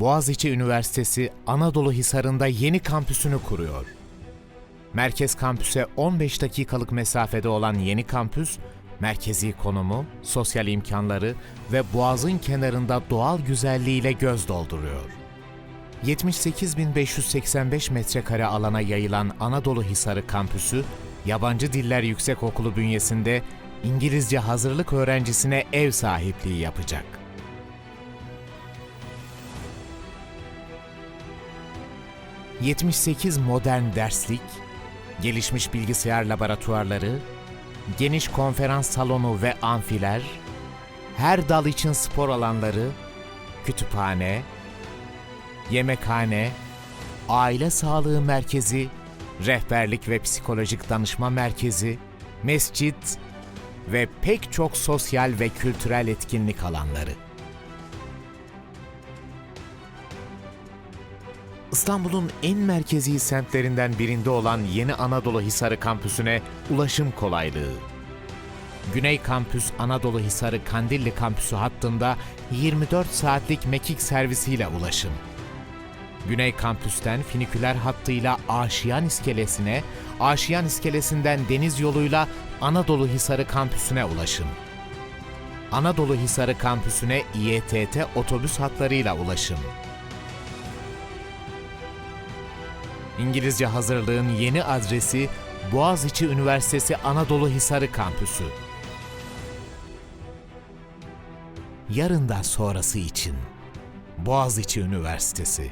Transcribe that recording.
Boğaziçi Üniversitesi Anadolu Hisarı'nda yeni kampüsünü kuruyor. Merkez kampüse 15 dakikalık mesafede olan yeni kampüs, merkezi konumu, sosyal imkanları ve boğazın kenarında doğal güzelliğiyle göz dolduruyor. 78.585 metrekare alana yayılan Anadolu Hisarı kampüsü, Yabancı Diller Yüksekokulu bünyesinde İngilizce hazırlık öğrencisine ev sahipliği yapacak. ...78 modern derslik, gelişmiş bilgisayar laboratuvarları, geniş konferans salonu ve amfiler, her dal için spor alanları, kütüphane, yemekhane, aile sağlığı merkezi, rehberlik ve psikolojik danışma merkezi, mescit ve pek çok sosyal ve kültürel etkinlik alanları. İstanbul'un en merkezi semtlerinden birinde olan Yeni Anadolu Hisarı kampüsüne ulaşım kolaylığı. Güney Kampüs Anadolu Hisarı Kandilli Kampüsü hattında 24 saatlik mekik servisiyle ulaşım. Güney Kampüs'ten finiküler hattıyla Aşiyan İskelesi'ne, Aşiyan İskelesi'nden deniz yoluyla Anadolu Hisarı Kampüsü'ne ulaşım. Anadolu Hisarı Kampüsü'ne İETT otobüs hatlarıyla ulaşım. İngilizce hazırlığın yeni adresi Boğaziçi Üniversitesi Anadolu Hisarı Kampüsü. Yarından sonrası için Boğaziçi Üniversitesi